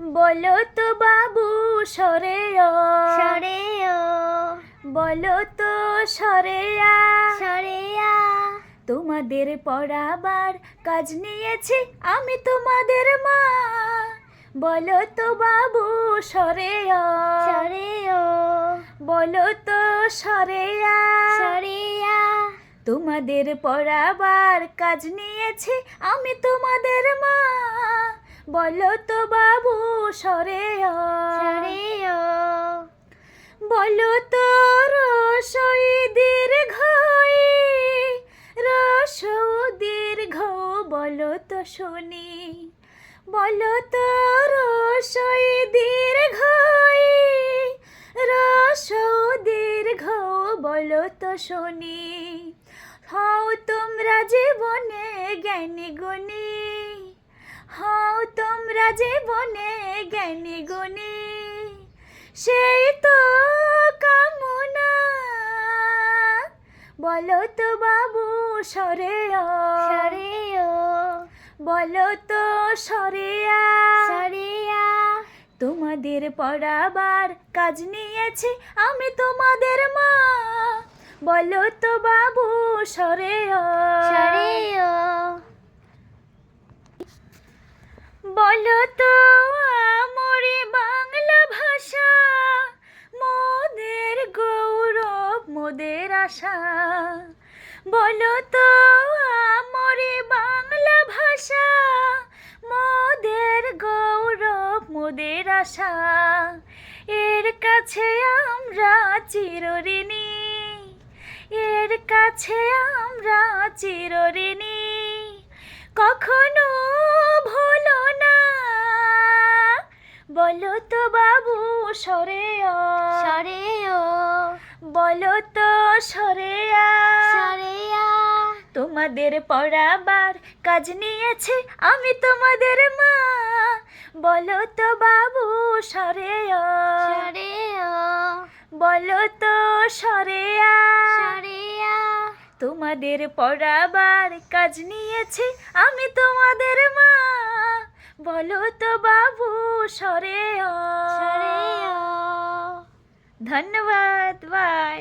বলো তো বাবু সরে ও সরে বলো তো সরে আ সরে আ তোমাদের পড়াবার কাজ নিয়েছি আমি তোমাদের মা। বলো তো বাবু সরে ও সরে বলো তো সরে আ সরে আ তোমাদের পড়াবার কাজ নিয়েছি আমি তোমাদের মা। বলো তো বাবু সরে সরে বলো তো রসই দীর্ঘ রস দীর্ঘ বলো তো শুনি। বলো তো রসই দীর্ঘ রস দীর্ঘ বলো তো শুনি। হও তোমরা জীবনে জ্ঞানী গুণী জীবনে জ্ঞানী গুণী সেই তো কামনা। বলো তো বাবু সরে ও ও বলো তো সরে আ তোমাদের পড়াবার কাজ নিয়েছি আমি তোমাদের মা। বলো তো বাবু সরে ও সরে ও বলো তো, আমরে বাংলা ভাষা, মোদের গৌরব, মোদের আশা। বলো তো, আমরে বাংলা ভাষা, মোদের গৌরব, মোদের আশা। এর কাছে আমরা চিরঋণী, এর কাছে আমরা চিরঋণী। কখনো বলো তো বাবু সরে সরে বলো তো সরে আ সরে আ তোমাদের পড়াবার কাজ নিয়েছে আমি তোমাদের মা। বলো তো বাবু সরে ও সরে ও বলো তো সরে আ সরে আ তোমাদের পড়াবার কাজ নিয়েছে আমি তোমাদের বলো তো বাবু সরে ধন্যবাদ বাই